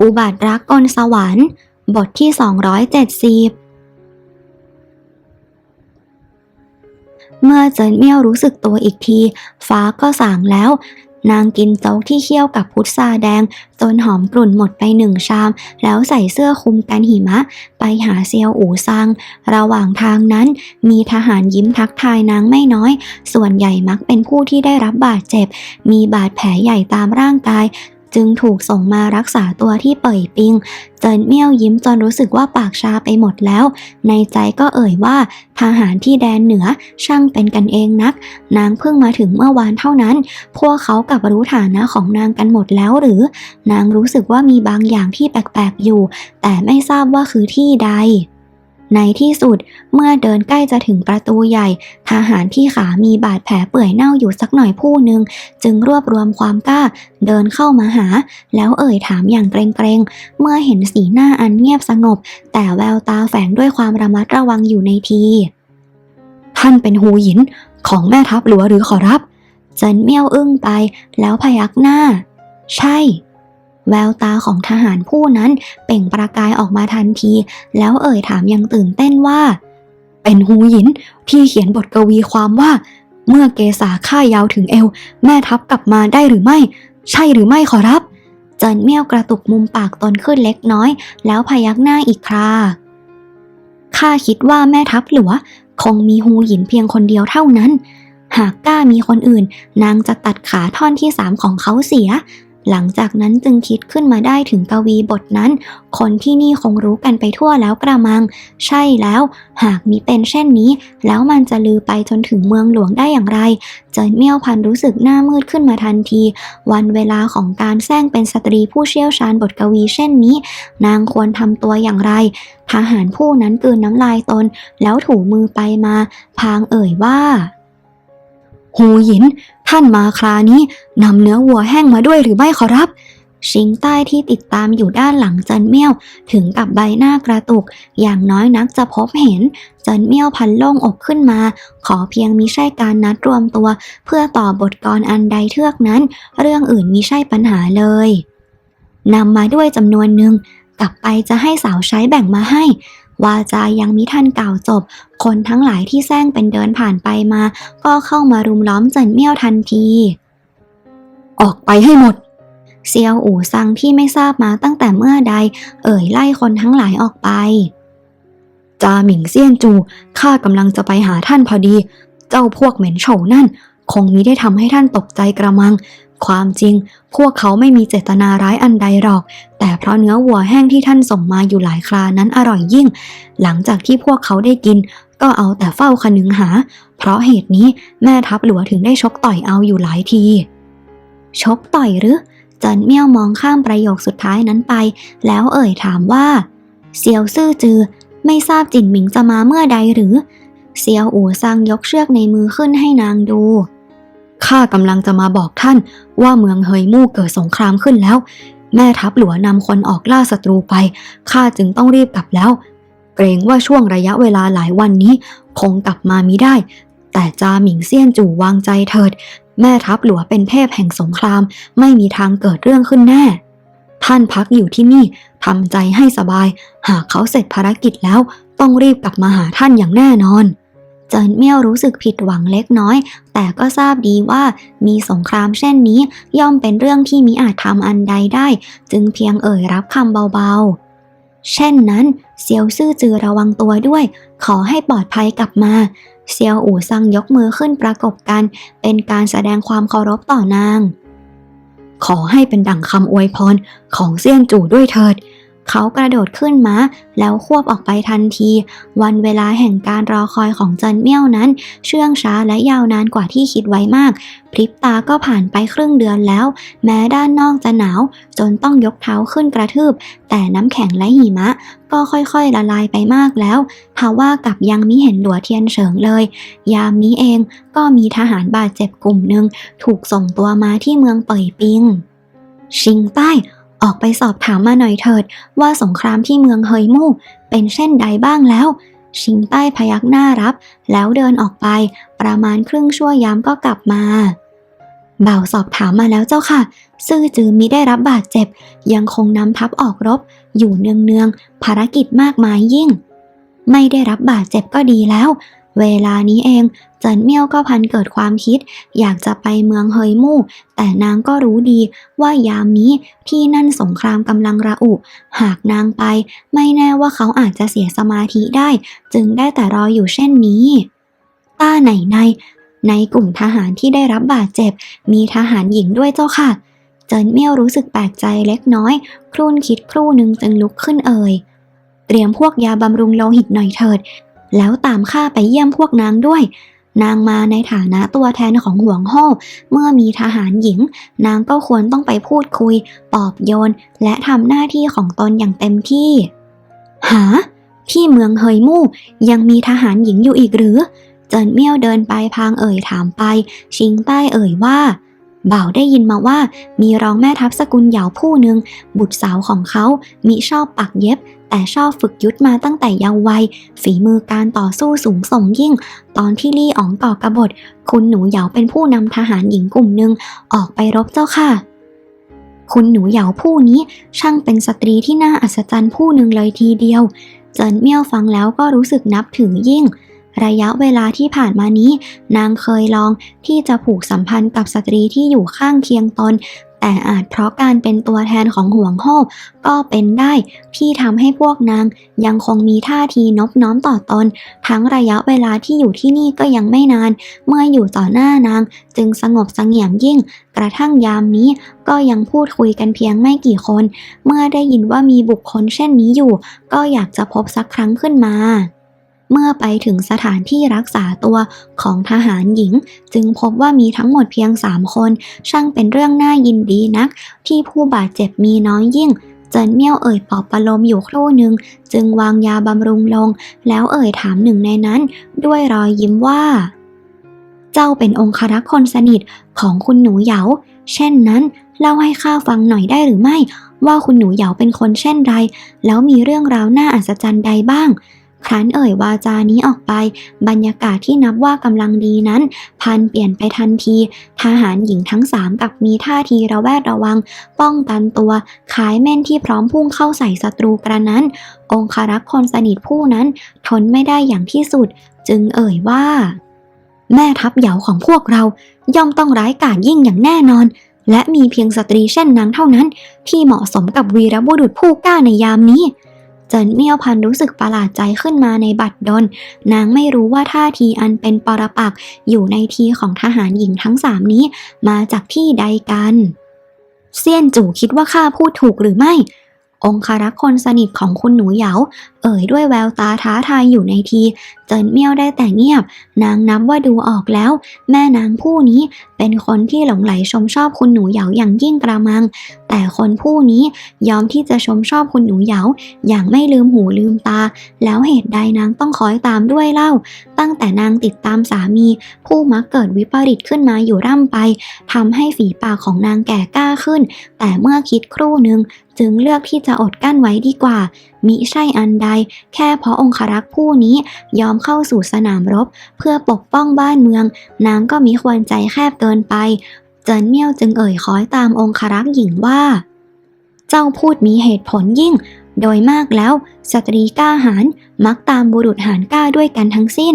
อุบัติรักกลสวรรค์ บทที่ 270 เมื่อเจินเมี่ยวรู้สึกตัวอีกที ฟ้าก็สางแล้ว นางกินโจ๊กที่เคี่ยวกับพุทราแดง จนหอมกลุ่นหมดไปหนึ่งชาม แล้วใส่เสื้อคลุมกันหิมะ ไปหาเซียวอู่ซัง ระหว่างทางนั้นมีทหารยิ้มทักทายนางไม่น้อย ส่วนใหญ่มักเป็นผู้ที่ได้รับบาดเจ็บ มีบาดแผลใหญ่ตามร่างกาย จึงถูกส่งมารักษาตัวที่เป่ยปิง เจินเมี่ยวยิ้มจนรู้สึกว่าปากชาไปหมดแล้ว ในใจก็เอ่ยว่าทหารที่แดนเหนือช่างเป็นกันเองนัก นางเพิ่งมาถึงเมื่อวานเท่านั้น พวกเขากลับรู้ฐานะของนางกันหมดแล้วหรือ นางรู้สึกว่ามีบางอย่างที่แปลกๆอยู่ แต่ไม่ทราบว่าคือที่ใด ในที่สุดเมื่อเดินใกล้จะถึงประตูใหญ่ ทหารที่ขามีบาดแผลเปื่อยเน่าอยู่สักหน่อยผู้หนึ่ง จึงรวบรวมความกล้า เดินเข้ามาหา แล้วเอ่ยถามอย่างเกรงๆ เมื่อเห็นสีหน้าอันเงียบสงบ แต่แววตาแฝงด้วยความระมัดระวังอยู่ในที ท่านเป็นหูหยินของแม่ทัพหลวงหรือขอรับ เจินเมี่ยวอึ้งไป แล้วพยักหน้า ใช่ แววตาของทหารผู้นั้นเปล่งประกายออกมาทันที แล้วเอ่ยถามยังตื่นเต้นว่า เป็นหูหยินที่เขียนบทกวีความว่า เมื่อเกษาข้ายาวถึงเอว แม่ทัพกลับมาได้หรือไม่ ใช่หรือไม่ขอรับเจินเมี่ยวกระตุกมุมปากตนขึ้นเล็กน้อย แล้วพยักหน้าอีกคราข้าคิดว่าแม่ทัพหลวคงมีหูหยินเพียงคนเดียวเท่านั้น หากกล้ามีคนอื่น นางจะตัดขาท่อนที่สามของเขาเสีย หลังจากนั้นจึงคิดขึ้นมาได้ถึงกวีบทนั้น คนที่นี่คงรู้กันไปทั่วแล้วกระมัง ใช่แล้ว หากมีเป็นเช่นนี้ แล้วมันจะลือไปจนถึงเมืองหลวงได้อย่างไร เจินเมี่ยวพันรู้สึกหน้ามืดขึ้นมาทันที วันเวลาของการแซงเป็นสตรีผู้เชี่ยวชาญบทกวีเช่นนี้ นางควรทำตัวอย่างไร ทหารผู้นั้นกืนน้ำลายตน แล้วถูมือไปมา พางเอ่ยว่า หูหยิน ท่านมาครานี้นำเนื้อวัวแห้งมาด้วยหรือไม่ขอรับ ชิงใต้ที่ติดตามอยู่ด้านหลังเจินเมี่ยว ถึงกับใบหน้ากระตุก อย่างน้อยนักจะพบเห็นเจินเมี่ยวพันโล่งอกขึ้นมา ขอเพียงมิใช่การนัดรวมตัว เพื่อต่อบทกรอันใดเทือกนั้น เรื่องอื่นมิใช่ปัญหาเลยนำมาด้วยจำนวนหนึ่งกลับไปจะให้สาวใช้แบ่งมาให้ วาจายังมิทันกล่าวจบ คนทั้งหลายที่แซงเป็นเดินผ่านไปมา ก็เข้ามารุมล้อมเจินเมี่ยวทันที ออกไปให้หมด เซียวอู่ซังที่ไม่ทราบมาตั้งแต่เมื่อใด เอ่ยไล่คนทั้งหลายออกไป จาหมิงเซียนจูข้ากำลังจะไปหาท่านพอดี เจ้าพวกเหม็นโฉนั่น คงมิได้ทำให้ท่านตกใจกระมัง ความจริง พวกเขาไม่มีเจตนาร้ายอันใดหรอก แต่เพราะเนื้อวัวแห้งที่ท่านส่งมาอยู่หลายครานั้นอร่อยยิ่ง หลังจากที่พวกเขาได้กิน ก็เอาแต่เฝ้าคนึงหา เพราะเหตุนี้แม่ทัพหลวงถึงได้ชกต่อยเอาอยู่หลายที ชกต่อยหรือเจินเมี่ยวมองข้ามประโยคสุดท้ายนั้นไป แล้วเอ่ยถามว่า เซียวซื่อจือ ไม่ทราบจินหมิงจะมาเมื่อใดหรือ เซียวอู่ซังยกเชือกในมือขึ้นให้นางดู ข้ากำลังจะมาบอกท่านว่าเมืองเฮยมู่เกิดสงครามขึ้นแล้ว แม่ทัพหลวงนำคนออกล่าศัตรูไป ข้าจึงต้องรีบกลับแล้ว เกรงว่าช่วงระยะเวลาหลายวันนี้ คงกลับมามิได้ แต่จาหมิงเซียนจู่วางใจเถิด แม่ทัพหลวงเป็นเทพแห่งสงคราม ไม่มีทางเกิดเรื่องขึ้นแน่ ท่านพักอยู่ที่นี่ทำใจให้สบาย หากเขาเสร็จภารกิจแล้ว ต้องรีบกลับมาหาท่านอย่างแน่นอน เจินเมี่ยวรู้สึกผิดหวังเล็กน้อย แต่ก็ทราบดีว่ามีสงครามเช่นนี้ย่อมเป็นเรื่องที่มิอาจทำอันใดได้ จึงเพียงเอ่ยรับคำเบาๆ เช่นนั้นเซียวซื่อจือระวังตัวด้วย ขอให้ปลอดภัยกลับมาเซียวอู่ซังยกมือขึ้นประกบกัน เป็นการแสดงความเคารพต่อนาง ขอให้เป็นดั่งคำอวยพรของเซียนจู่ด้วยเถิด เขากระโดดขึ้นมาแล้วควบออกไปทันที วันเวลาแห่งการรอคอยของเจินเมี่ยวนั้น เชื่องช้าและยาวนานกว่าที่คิดไว้มาก พริบตาก็ผ่านไปครึ่งเดือนแล้ว แม้ด้านนอกจะหนาว จนต้องยกเท้าขึ้นกระทืบ แต่น้ำแข็งและหิมะ ก็ค่อยๆละลายไปมากแล้วทว่ากับยังมิเห็นหลัวเทียนเฉิงเลย ยามนี้เองก็มีทหารบาดเจ็บกลุ่มหนึ่งถูกส่งตัวมาที่เมืองเป่ยปิงชิงใต้ ออกไปสอบถามมาหน่อยเถิด ว่าสงครามที่เมืองเฮยมู่เป็นเช่นใดบ้างแล้ว ชิงใต้พยักหน้ารับ แล้วเดินออกไป ประมาณครึ่งชั่วยามก็กลับมาบ่าวสอบถามมาแล้วเจ้าค่ะ ซื่อจือมิได้รับบาดเจ็บ ยังคงนำทัพออกรบ อยู่เนืองๆภารกิจมากมายยิ่ง ไม่ได้รับบาดเจ็บก็ดีแล้ว เวลานี้เองเจินเมี่ยวก็พันเกิดความคิด อยากจะไปเมืองเฮยมู่ แต่นางก็รู้ดีว่ายามนี้ที่นั่นสงครามกำลังระอุ หากนางไป ไม่แน่ว่าเขาอาจจะเสียสมาธิได้ จึงได้แต่รออยู่เช่นนี้ ต้าไหนในในกลุ่มทหารที่ได้รับบาดเจ็บ มีทหารหญิงด้วยเจ้าค่ะ เจินเมี่ยวรู้สึกแปลกใจเล็กน้อย ครุ่นคิดครู่หนึ่งจึงลุกขึ้นเอ่ย เตรียมพวกยาบำรุงโลหิตหน่อยเถิด แล้วตามข้าไปเยี่ยมพวกนางด้วย นางมาในฐานะตัวแทนของห่วงโฮ่เมื่อมีทหารหญิง นางก็ควรต้องไปพูดคุย ปอบโยน และทำหน้าที่ของตนอย่างเต็มที่ หา ที่เมืองเฮยมู่ยังมีทหารหญิงอยู่อีกหรือ เจินเมี่ยวเดินไปพางเอ่ยถามไป ชิงใต้เอ่ยว่าบ่าวได้ยินมาว่ามีรองแม่ทัพสกุลเหยาผู้หนึ่งบุตรสาวของเขามิชอบปักเย็บ แต่ชอบฝึกยุทธมาตั้งแต่เยาว์วัย ฝีมือการต่อสู้สูงส่งยิ่ง ตอนที่ลี่อ๋องก่อกบฏ คุณหนูเหยาเป็นผู้นำทหารหญิงกลุ่มหนึ่งออกไปรบเจ้าค่ะ คุณหนูเหยาผู้นี้ช่างเป็นสตรีที่น่าอัศจรรย์ผู้หนึ่งเลยทีเดียว เจินเมี่ยวฟังแล้วก็รู้สึกนับถือยิ่งระยะเวลาที่ผ่านมานี้ นางเคยลองที่จะผูกสัมพันธ์กับสตรีที่อยู่ข้างเคียงตน แต่อาจเพราะการเป็นตัวแทนของห่วงโฮ่ก็เป็นได้ที่ทำให้พวกนางยังคงมีท่าทีนบน้อมต่อตน ทั้งระยะเวลาที่อยู่ที่นี่ก็ยังไม่นาน เมื่ออยู่ต่อหน้านาง จึงสงบสงี่ยมยิ่ง กระทั่งยามนี้ก็ยังพูดคุยกันเพียงไม่กี่คน เมื่อได้ยินว่ามีบุคคลเช่นนี้อยู่ ก็อยากจะพบสักครั้งขึ้นมา เมื่อไปถึงสถานที่รักษาตัวของทหารหญิง จึงพบว่ามีทั้งหมดเพียงสามคน ช่างเป็นเรื่องน่ายินดีนัก ที่ผู้บาดเจ็บมีน้อยยิ่งเจินเมี่ยวเอ่ยปอบประโลมอยู่ครู่หนึ่ง จึงวางยาบำรุงลง แล้วเอ่ยถามหนึ่งในนั้น ด้วยรอยยิ้มว่า เจ้าเป็นองครักษ์คนสนิทของคุณหนูเหยา เช่นนั้น เล่าให้ข้าฟังหน่อยได้หรือไม่ ว่าคุณหนูเหยาเป็นคนเช่นไร แล้วมีเรื่องราวน่าอัศจรรย์ใดบ้าง ครั้นเอ่ยวาจานี้ออกไป บรรยากาศที่นับว่ากำลังดีนั้น พันเปลี่ยนไปทันที ทหารหญิงทั้งสามกับมีท่าทีระแวดระวัง ป้องกันตัวขายแม่นที่พร้อมพุ่งเข้าใส่ศัตรูกระนั้น องคารักษ์คนสนิทผู้นั้น ทนไม่ได้อย่างที่สุด จึงเอ่ยว่า แม่ทัพเหยาของพวกเรา ย่อมต้องร้ายกาจยิ่งอย่างแน่นอน และมีเพียงสตรีเช่นนางเท่านั้น ที่เหมาะสมกับวีรบุรุษผู้กล้าในยามนี้ จินเมี่ยวพันรู้สึกประหลาดใจขึ้นมาในบัดดล นางไม่รู้ว่าท่าทีอันเป็นปรปักษ์อยู่ในทีของทหารหญิงทั้งสามนี้ มาจากที่ใดกัน เซียนจู่คิดว่าข้าพูดถูกหรือไม่ องคารักษ์คนสนิทของคุณหนูเหยา เอ่ยด้วยแววตาท้าทายอยู่ในที เจินเมี่ยวได้แต่เงียบ นางนับว่าดูออกแล้ว แม่นางผู้นี้เป็นคนที่หลงไหลชมชอบคุณหนูเหยาอย่างยิ่งกระมัง แต่คนผู้นี้ยอมที่จะชมชอบคุณหนูเหยาอย่างไม่ลืมหูลืมตา แล้วเหตุใดนางต้องคอยตามด้วยเล่า ตั้งแต่นางติดตามสามี ผู้มักเกิดวิปริตขึ้นมาอยู่ร่ำไปทำให้ฝีปากของนางแก่กล้าขึ้น แต่เมื่อคิดครู่หนึ่ง จึงเลือกที่จะอดกั้นไว้ดีกว่า มิใช่อันใด แค่เพราะองครักษ์ผู้นี้ยอมเข้าสู่สนามรบ เพื่อปกป้องบ้านเมือง นางก็มิควรใจแคบเกินไป เจินเมี่ยวจึงเอ่ยคอยตามองครักษ์หญิงว่า เจ้าพูดมีเหตุผลยิ่ง โดยมากแล้ว สตรีกล้าหาญมักตามบุรุษหารกล้าด้วยกันทั้งสิ้น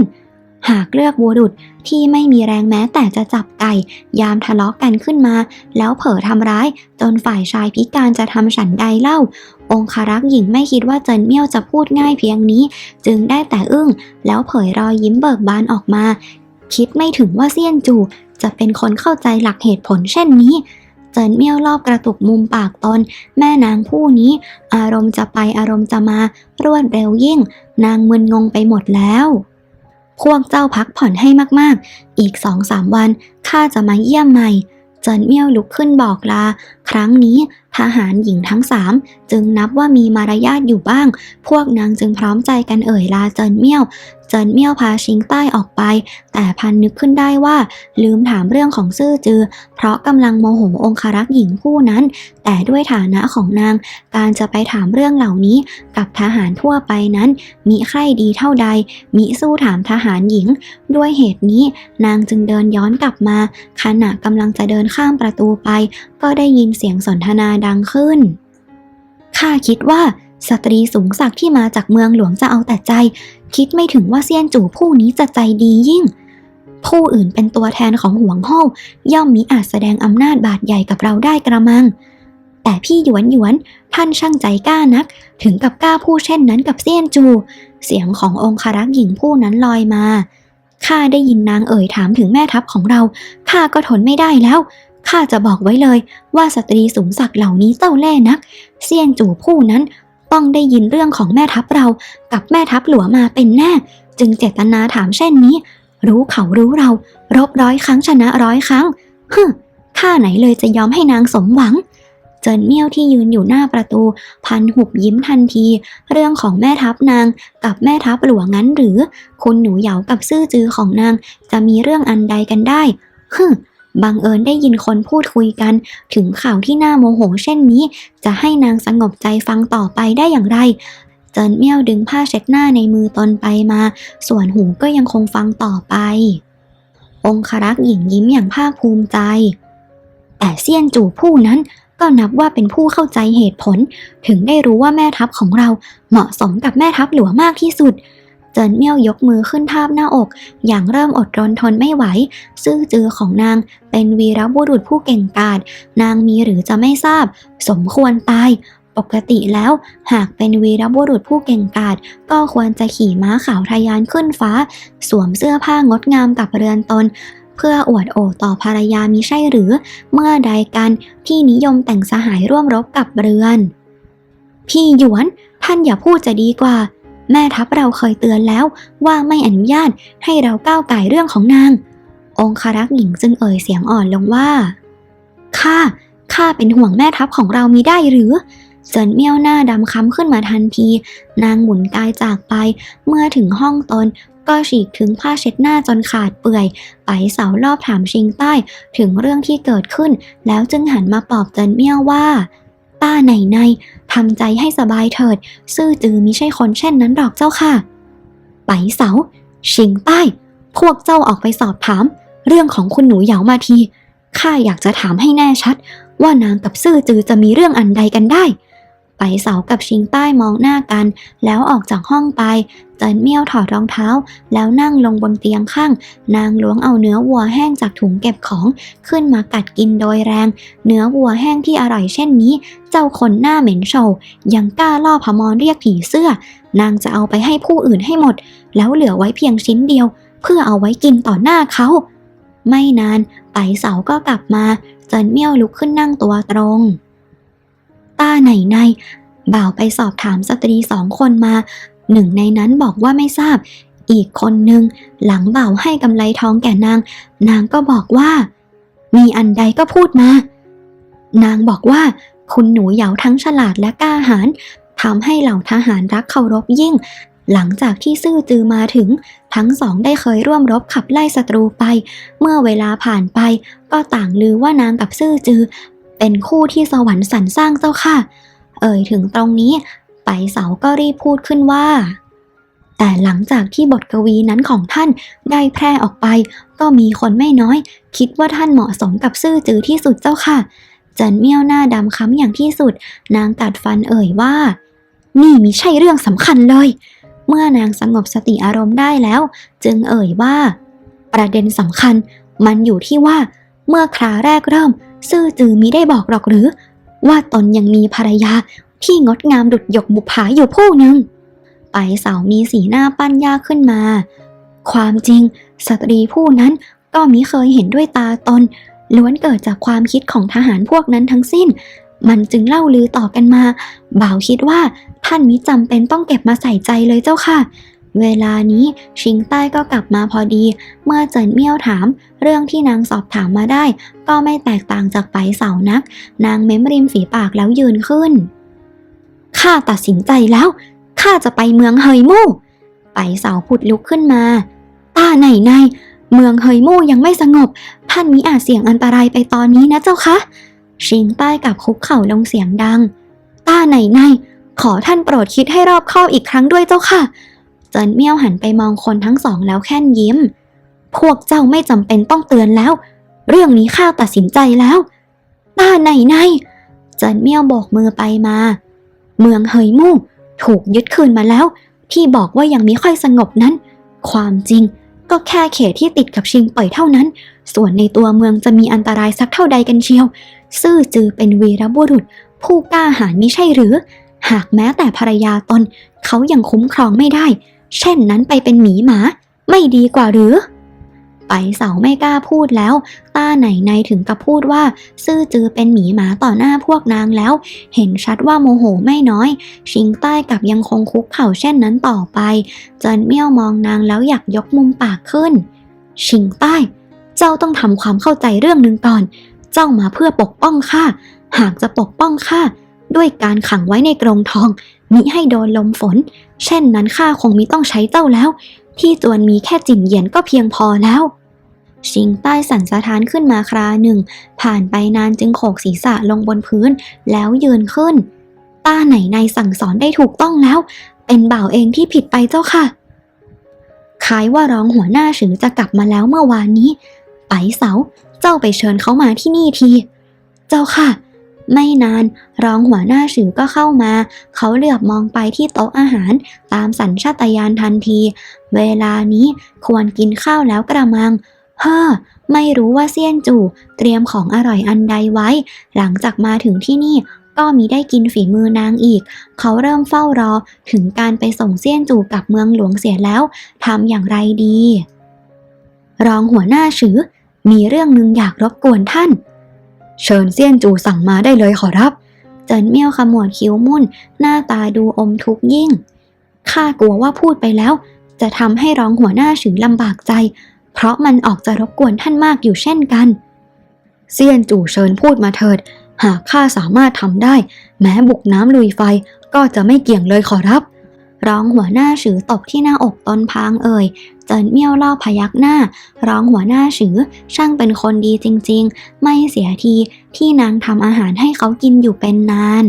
หากเลือกบุรุษ ที่ไม่มีแรงแม้แต่จะจับไก่ ยามทะเลาะกันขึ้นมา แล้วเผลอทำร้าย จนฝ่ายชายพิการจะทำฉันใดเล่า องคารักษ์หญิงไม่คิดว่าเจินเมี่ยวจะพูดง่ายเพียงนี้ จึงได้แต่อึ้ง แล้วเผยรอยยิ้มเบิกบานออกมา คิดไม่ถึงว่าเซียนจูจะเป็นคนเข้าใจหลักเหตุผลเช่นนี้เจินเมี่ยวรอบกระตุกมุมปากตน แม่นางผู้นี้ อารมณ์จะไปอารมณ์จะมา รวดเร็วยิ่ง นางมึนงงไปหมดแล้ว พวกเจ้าพักผ่อนให้มากๆ อีกสองสามวันข้าจะมาเยี่ยมใหม่ เจินเมี่ยวลุกขึ้นบอกลา ครั้งนี้ทหารหญิงทั้งสามจึงนับว่ามีมารยาทอยู่บ้าง พวกนางจึงพร้อมใจกันเอ่ยลาเจินเมี่ยวเจินเมี่ยวพาชิงใต้ออกไป แต่พันนึกขึ้นได้ว่า ลืมถามเรื่องของซื่อจือ เพราะกำลังโมโหองครักษ์หญิงผู้นั้น แต่ด้วยฐานะของนาง การจะไปถามเรื่องเหล่านี้กับทหารทั่วไปนั้น มิใครดีเท่าใด มิสู้ถามทหารหญิง ด้วยเหตุนี้นางจึงเดินย้อนกลับมา ขณะกำลังจะเดินข้ามประตูไป ก็ได้ยินเสียงสนทนาดังขึ้น ข้าคิดว่าสตรีสูงศักดิ์ที่มาจากเมืองหลวงจะเอาแต่ใจ คิดไม่ถึงว่าเซียนจู่ผู้นี้จะใจดียิ่ง ผู้อื่นเป็นตัวแทนของหวงโฮาย่อมมิอาจแสดงอำนาจบาดใหญ่กับเราได้กระมัง แต่พี่หยวนหยวนท่านช่างใจกล้านัก ถึงกับกล้าพูดเช่นนั้นกับเซียนจู เสียงขององครักษ์หญิงผู้นั้นลอยมาข้าได้ยินนางเอ่ยถามถึงแม่ทัพของเราข้าก็ทนไม่ได้แล้ว ข้าจะบอกไว้เลยว่าสตรีสูงศักดิ์เหล่านี้เจ้าแล่นัก เซียนจู่ผู้นั้นต้องได้ยินเรื่องของแม่ทัพเรากับแม่ทัพหลวงมาเป็นแน่ จึงเจตนาถามเช่นนี้ รู้เขารู้เรา รบร้อยครั้งชนะร้อยครั้งฮึข้าไหนเลยจะยอมให้นางสมหวัง เจินเมี่ยวที่ยืนอยู่หน้าประตู พันหุบยิ้มทันที เรื่องของแม่ทัพนางกับแม่ทัพหลวงงั้นหรือ คุณหนูเหยากับซื่อจือของนางจะมีเรื่องอันใดกันได้ฮึ บังเอิญได้ยินคนพูดคุยกัน ถึงข่าวที่น่าโมโหเช่นนี้ จะให้นางสงบใจฟังต่อไปได้อย่างไรเจินเมี่ยวดึงผ้าเช็ดหน้าในมือตนไปมา ส่วนหูก็ยังคงฟังต่อไป องครักษ์หญิงยิ้มอย่างภาคภูมิใจ แต่เซียนจู่ผู้นั้นก็นับว่าเป็นผู้เข้าใจเหตุผล ถึงได้รู้ว่าแม่ทัพของเราเหมาะสมกับแม่ทัพหลวงมากที่สุด เจินเมี่ยวยกมือขึ้นทาบหน้าอก อย่างเริ่มอดรนทนไม่ไหว ซื่อจือของนางเป็นวีรบุรุษผู้เก่งกาจนางมีหรือจะไม่ทราบ สมควรตาย ปกติแล้ว หากเป็นวีรบุรุษผู้เก่งกาจก็ควรจะขี่ม้าขาวทะยานขึ้นฟ้า สวมเสื้อผ้างดงามกับเรือนตนเพื่ออวดโอต่อภรรยามิใช่หรือ เมื่อใดกันที่นิยมแต่งสหายร่วมรบกับเรือน พี่หยวน ท่านอย่าพูดจะดีกว่า แม่ทัพเราเคยเตือนแล้วว่าไม่อนุญาตให้เราก้าวไก่เรื่องของนาง องครักษ์หญิงจึงเอ่ยเสียงอ่อนลงว่า ข้า ข้าเป็นห่วงแม่ทัพของเรามีได้หรือเจินเมี่ยวหน้าดำค้ำขึ้นมาทันที นางหมุนกายจากไป เมื่อถึงห้องตนก็ฉีกถึงผ้าเช็ดหน้าจนขาดเปื่อย ไปเสารอบถามชิงใต้ ถึงเรื่องที่เกิดขึ้น แล้วจึงหันมาปลอบเจินเมี่ยวว่า ต้าไหนในทำใจให้สบายเถิด ซื่อจือมิใช่คนเช่นนั้นหรอกเจ้าค่ะ ไปเสา ชิงใต้ พวกเจ้าออกไปสอบถาม เรื่องของคุณหนูเหยามาทีข้าอยากจะถามให้แน่ชัด ว่านางกับซื่อจือจะมีเรื่องอันใดกันได้ ไปเสากับชิงใต้มองหน้ากัน แล้วออกจากห้องไปเจินเมี่ยวถอดรองเท้า แล้วนั่งลงบนเตียงข้าง นางล้วงเอาเนื้อวัวแห้งจากถุงเก็บของขึ้นมากัดกินโดยแรง เนื้อวัวแห้งที่อร่อยเช่นนี้ เจ้าคนหน้าเหม็นโฉวยังกล้าล่อพมรเรียกผีเสื้อ นางจะเอาไปให้ผู้อื่นให้หมด แล้วเหลือไว้เพียงชิ้นเดียว เพื่อเอาไว้กินต่อหน้าเขา ไม่นานไปเสาก็กลับมาเจินเมี่ยวลุกขึ้นนั่งตัวตรง ต้าไหนในบ่าวไปสอบถามสตรีสองคนมา หนึ่งในนั้นบอกว่าไม่ทราบ อีกคนหนึ่งหลังบ่าวให้กำไรทองแก่นาง นางก็บอกว่า มีอันใดก็พูดมา นางบอกว่า คุณหนูเหยาทั้งฉลาดและกล้าหาญทำให้เหล่าทหารรักเคารพยิ่ง หลังจากที่ซื่อจือมาถึง ทั้งสองได้เคยร่วมรบขับไล่ศัตรูไป เมื่อเวลาผ่านไป ก็ต่างลือว่านางกับซื่อจือ เป็นคู่ที่สวรรค์สรรสร้างเจ้าค่ะ เอ่ยถึงตรงนี้ไปเสาก็รีบพูดขึ้นว่า แต่หลังจากที่บทกวีนั้นของท่านได้แพร่ออกไป ก็มีคนไม่น้อย คิดว่าท่านเหมาะสมกับซื่อจือที่สุดเจ้าค่ะเจินเมี่ยวหน้าดำค้ำอย่างที่สุด นางกัดฟันเอ่ยว่า นี่มิใช่เรื่องสำคัญเลย เมื่อนางสงบสติอารมณ์ได้แล้ว จึงเอ่ยว่า ประเด็นสำคัญ มันอยู่ที่ว่า เมื่อคราแรกเริ่ม ซื่อจือมิได้บอกหรอกหรือ ว่าตนยังมีภรรยาที่งดงามดุดหยกบุปผาอยู่ผู้หนึ่งไปเสามีสีหน้าปั้นยากขึ้นมา ความจริง สตรีผู้นั้นก็มิเคยเห็นด้วยตาตน ล้วนเกิดจากความคิดของทหารพวกนั้นทั้งสิ้น มันจึงเล่าลือต่อกันมา บ่าวคิดว่าท่านมิจำเป็นต้องเก็บมาใส่ใจเลยเจ้าค่ะ เวลานี้ชิงใต้ก็กลับมาพอดี เมื่อเจินเมี่ยวถาม เรื่องที่นางสอบถามมาได้ ก็ไม่แตกต่างจากไปเสานัก นางเม้มริมฝีปากแล้วยืนขึ้น ข้าตัดสินใจแล้ว ข้าจะไปเมืองเฮยมู่ ไปเสาผุดลุกขึ้นมา ต้าไหนในเมืองเฮยมู่ยังไม่สงบ ท่านมิอาจเสี่ยงอันตรายไปตอนนี้นะเจ้าคะ ชิงใต้กับคุกเข่าลงเสียงดัง ต้าไหนในขอท่านโปรดคิดให้รอบคอบอีกครั้งด้วยเจ้าค่ะ เจินเมี่ยวหันไปมองคนทั้งสองแล้วแค่นยิ้ม พวกเจ้าไม่จำเป็นต้องเตือนแล้ว เรื่องนี้ข้าตัดสินใจแล้วต้าไหนในเจินเมี่ยวโบกมือไปมา เมืองเฮยมู่ถูกยึดคืนมาแล้ว ที่บอกว่ายังไม่ค่อยสงบนั้น ความจริงก็แค่เขตที่ติดกับชิงเป่ยเท่านั้น ส่วนในตัวเมืองจะมีอันตรายสักเท่าใดกันเชียว ซื่อจือเป็นวีรบุรุษ ผู้กล้าหาญมิใช่หรือ หากแม้แต่ภรรยาตน เขายังคุ้มครองไม่ได้ เช่นนั้นไปเป็นหมีหมา ไม่ดีกว่าหรือ ไปเสาไม่กล้าพูดแล้ว ต้าไหนในถึงกับพูดว่า ซื่อจือเป็นหมีหมาต่อหน้าพวกนางแล้ว เห็นชัดว่าโมโหไม่น้อย ชิงใต้กับยังคงคุกเข่าเช่นนั้นต่อไปเจินเมี่ยวมองนางแล้วอยากยกมุมปากขึ้น ชิงใต้ เจ้าต้องทำความเข้าใจเรื่องหนึ่งก่อน เจ้ามาเพื่อปกป้องข้าหากจะปกป้องข้า ด้วยการขังไว้ในกรงทอง มิให้โดนลมฝน เช่นนั้นข้าคงมิต้องใช้เจ้าแล้ว ที่จวนมีแค่จิ่นเหยียนก็เพียงพอแล้ว ชิงใต้สั่นสะท้านขึ้นมาคราหนึ่ง ผ่านไปนานจึงโขกศีรษะลงบนพื้นแล้วยืนขึ้น ต้าไหนในสั่งสอนได้ถูกต้องแล้ว เป็นบ่าวเองที่ผิดไปเจ้าค่ะคล้ายว่าร้องหัวหน้าฉือจะกลับมาแล้วเมื่อวานนี้ ไปเสา เจ้าไปเชิญเขามาที่นี่ที เจ้าค่ะ ไม่นานรองหัวหน้าฉือก็เข้ามา เขาเหลือบมองไปที่โต๊ะอาหาร ตามสัญชาตญาณทันที เวลานี้ควรกินข้าวแล้วกระมัง เฮ้อ ไม่รู้ว่าเซียนจู่เตรียมของอร่อยอันใดไว้ หลังจากมาถึงที่นี่ก็มีได้กินฝีมือนางอีก เขาเริ่มเฝ้ารอถึงการไปส่งเซียนจู่กลับเมืองหลวงเสียแล้วทำอย่างไรดี รองหัวหน้าฉือมีเรื่องหนึ่งอยากรบกวนท่าน เชิญเซียนจูสั่งมาได้เลยขอรับ เจินเมี่ยวขมวดคิ้วมุ่น หน้าตาดูอมทุกข์ยิ่ง ข้ากลัวว่าพูดไปแล้ว จะทำให้ร้องหัวหน้าฉือลำบากใจ เพราะมันออกจะรบกวนท่านมากอยู่เช่นกัน เซียนจู่เชิญพูดมาเถิด หากข้าสามารถทำได้ แม้บุกน้ำลุยไฟก็จะไม่เกี่ยงเลยขอรับ ร้องหัวหน้าฉือตบที่หน้าอกตนพางเอ่ย เจินเมี่ยวเล่าพยักหน้า ร้องหัวหน้าฉือช่างเป็นคนดีจริงๆ ไม่เสียทีที่นางทำอาหารให้เขากินอยู่เป็นนาน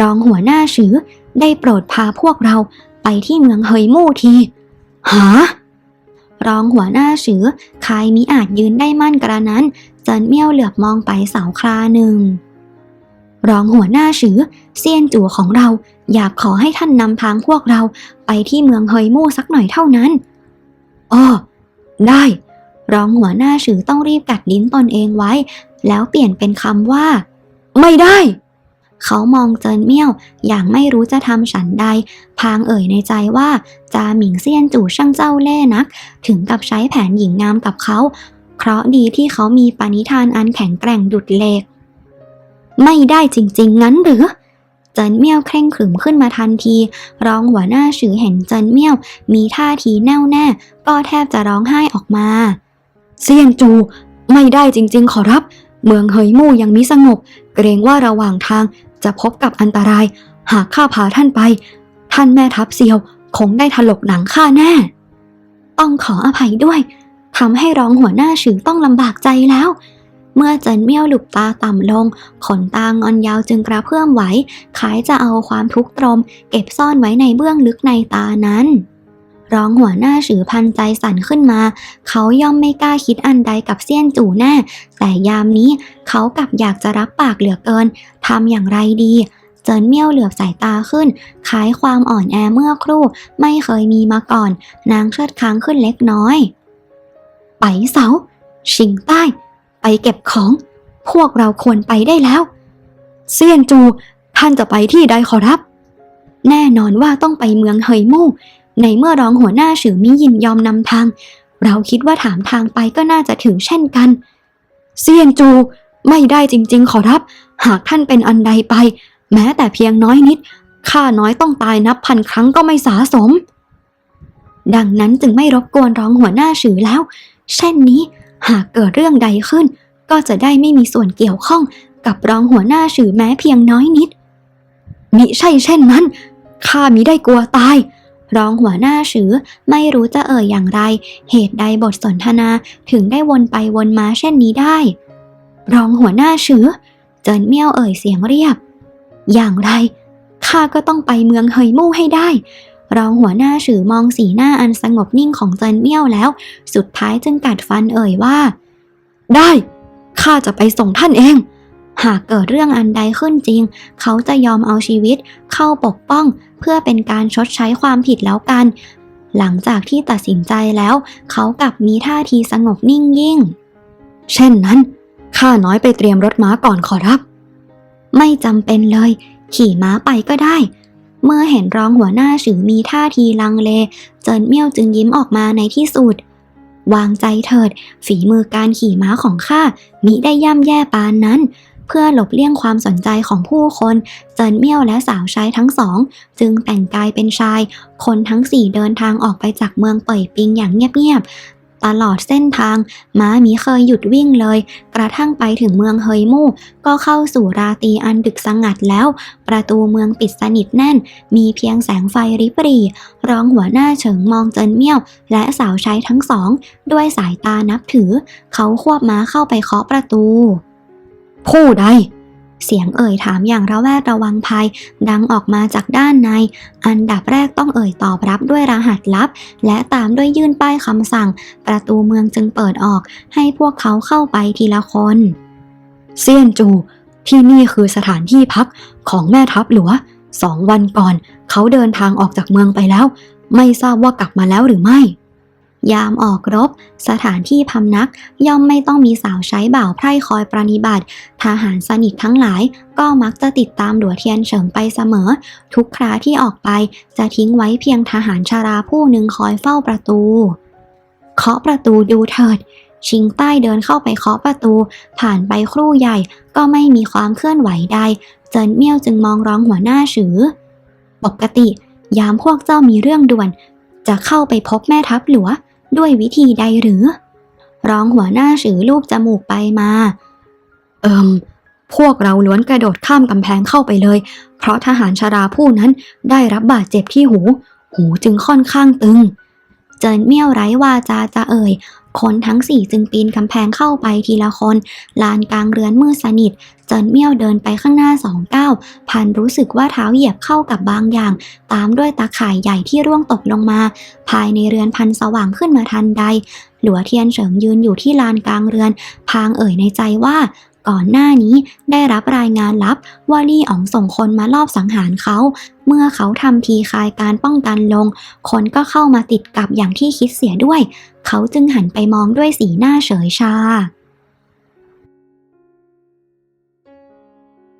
ร้องหัวหน้าฉือได้โปรดพาพวกเราไปที่เมืองเฮยมู่ที หา ร้องหัวหน้าฉือคายมิอาจยืนได้มั่นกระนั้น เจินเมี่ยวเหลือบมองไปเสาคลาหนึ่ง รองหัวหน้าฉือเซียนจั่วของเรา อยากขอให้ท่านนำทางพวกเราไปที่เมืองเฮยมู่สักหน่อยเท่านั้นอ้อได้ รองหัวหน้าฉือต้องรีบกัดลิ้นตนเองไว้ แล้วเปลี่ยนเป็นคำว่า ไม่ได้ เขามองเจินเมี่ยว อย่างไม่รู้จะทำฉันใด พางเอ่ยในใจว่า จาหมิงเซียนจู่ช่างเจ้าเล่นัก ถึงกับใช้แผนหญิงงามกับเขาเคราะดีที่เขามีปณิธานอันแข็งแกร่งดุดเหล็ก ไม่ได้จริงๆ งั้นหรือเจินเมี่ยวเคร่งขรึมขึ้นมาทันที ร้องหัวหน้าฉือเห็นเจินเมี่ยว มีท่าทีแน่วแน่ ก็แทบจะร้องไห้ออกมา เซียงจู ไม่ได้จริง ๆ ขอรับ เมืองเฮยมู่ยังมิสงบ เกรงว่าระหว่างทางจะพบกับอันตราย หากข้าพาท่านไป ท่านแม่ทัพเซียวคงได้ถลกหนังข้าแน่ ต้องขออภัยด้วยทำให้ร้องหัวหน้าฉือต้องลำบากใจแล้ว เมื่อเจินเมี่ยวหลุบตาต่ำลง ขนตางอนยาวจึงกระเพื่อมไหวคล้ายจะเอาความทุกข์ตรม เก็บซ่อนไว้ในเบื้องลึกในตานั้นร้องหัวหน้าฉือพันใจสั่นขึ้นมา เขาย่อมไม่กล้าคิดอันใดกับเซียนจู่แน่ แต่ยามนี้เขากลับอยากจะรับปากเหลือเกิน ทำอย่างไรดี เจินเมี่ยวเหลือบสายตาขึ้นคล้ายความอ่อนแอเมื่อครู่ ไม่เคยมีมาก่อน นางเชิดค้างขึ้นเล็กน้อย ไปเสา ชิงใต้ ไปเก็บของ พวกเราควรไปได้แล้ว เซียนจูท่านจะไปที่ใดขอรับ แน่นอนว่าต้องไปเมืองเฮยมู่ในเมื่อร้องหัวหน้าฉือมิยินยอมนำทาง เราคิดว่าถามทางไปก็น่าจะถึงเช่นกัน เซียนจูไม่ได้จริงๆ ขอรับ หากท่านเป็นอันใดไป แม้แต่เพียงน้อยนิดข้าน้อยต้องตายนับพันครั้งก็ไม่สาสม ดังนั้นจึงไม่รบกวนร้องหัวหน้าฉือแล้ว เช่นนี้ หากเกิดเรื่องใดขึ้น ก็จะได้ไม่มีส่วนเกี่ยวข้องกับรองหัวหน้าฉือแม้เพียงน้อยนิด มิใช่เช่นนั้น ข้ามิได้กลัวตาย รองหัวหน้าฉือไม่รู้จะเอ่ยอย่างไร เหตุใดบทสนทนาถึงได้วนไปวนมาเช่นนี้ได้ รองหัวหน้าฉือเจินเมี่ยวเอ่ยเสียงเรียบ อย่างไรข้าก็ต้องไปเมืองเฮยมู่ให้ได้ รองหัวหน้าฉือมองสีหน้าอันสงบนิ่งของเจินเมี่ยวแล้ว สุดท้ายจึงกัดฟันเอ่ยว่า ได้ข้าจะไปส่งท่านเอง หากเกิดเรื่องอันใดขึ้นจริง เขาจะยอมเอาชีวิตเข้าปกป้อง เพื่อเป็นการชดใช้ความผิดแล้วกัน หลังจากที่ตัดสินใจแล้ว เขากลับมีท่าทีสงบนิ่งยิ่ง เช่นนั้นข้าน้อยไปเตรียมรถม้าก่อนขอรับ ไม่จำเป็นเลย ขี่ม้าไปก็ได้ เมื่อเห็นรองหัวหน้าฉือมีท่าทีลังเล เจินเมี่ยวจึงยิ้มออกมาในที่สุด วางใจเถิด ฝีมือการขี่ม้าของข้ามิได้ย่ำแย่ปานนั้น เพื่อหลบเลี่ยงความสนใจของผู้คน เจินเมี่ยวและสาวใช้ทั้งสอง จึงแต่งกายเป็นชาย คนทั้งสี่เดินทางออกไปจากเมืองเป่ยปิงอย่างเงียบ ตลอดเส้นทาง ม้ามีเคยหยุดวิ่งเลย กระทั่งไปถึงเมืองเฮยมู่ ก็เข้าสู่ราตรีอันดึกสงัดแล้ว ประตูเมืองปิดสนิทแน่น มีเพียงแสงไฟริบหรีรองหัวหน้าเฉิงมองเจินเมี่ยว และสาวใช้ทั้งสอง ด้วยสายตานับถือ เขาควบม้าเข้าไปเคาะประตู ผู้ใด เสียงเอ่ยถามอย่างระแวดระวังภัย ดังออกมาจากด้านใน อันดับแรกต้องเอ่ยตอบรับด้วยรหัสลับ และตามด้วยยื่นป้ายคำสั่ง ประตูเมืองจึงเปิดออก ให้พวกเขาเข้าไปทีละคน เซียนจู ที่นี่คือสถานที่พักของแม่ทัพหลวงสองวันก่อน เขาเดินทางออกจากเมืองไปแล้ว ไม่ทราบว่ากลับมาแล้วหรือไม่ ยามออกรบ สถานที่พำนัก ย่อมไม่ต้องมีสาวใช้บ่าวไพร่คอยประนิบัติ ทหารสนิททั้งหลาย ก็มักจะติดตามหลัวเทียนเฉิงไปเสมอ ทุกคราที่ออกไปจะทิ้งไว้เพียงทหารชาราผู้หนึ่งคอยเฝ้าประตู เคาะประตูดูเถิด ชิงใต้เดินเข้าไปเคาะประตู ผ่านไปครู่ใหญ่ ก็ไม่มีความเคลื่อนไหวใด เจินเมี่ยวจึงมองร้องหัวหน้าฉือ ปกติ ยามพวกเจ้ามีเรื่องด่วนจะเข้าไปพบแม่ทัพหลวง ด้วยวิธีใดหรือ ร้องหัวหน้าฉือลูบจมูกไปมา เอิมพวกเราล้วนกระโดดข้ามกำแพงเข้าไปเลย เพราะทหารชาราผู้นั้นได้รับบาดเจ็บที่หู หูจึงค่อนข้างตึง เจินเมี่ยวไร้วาจาจะเอ่ย คนทั้งสี่จึงปีนกำแพงเข้าไปทีละคน ลานกลางเรือนมืดสนิท จินเมี่ยวเดินไปข้างหน้าสองก้าวพันรู้สึกว่าเท้าเหยียบเข้ากับบางอย่าง ตามด้วยตาข่ายใหญ่ที่ร่วงตกลงมา ภายในเรือนพันสว่างขึ้นมาทันใด หลัวเทียนเฉิงยืนอยู่ที่ลานกลางเรือน พางเอ่ยในใจว่าก่อนหน้านี้ได้รับรายงานลับว่าลี่อ๋องส่งคนมาลอบสังหารเขา เมื่อเขาทำทีคายการป้องกันลง คนก็เข้ามาติดกับอย่างที่คิดเสียด้วย เขาจึงหันไปมองด้วยสีหน้าเฉยชา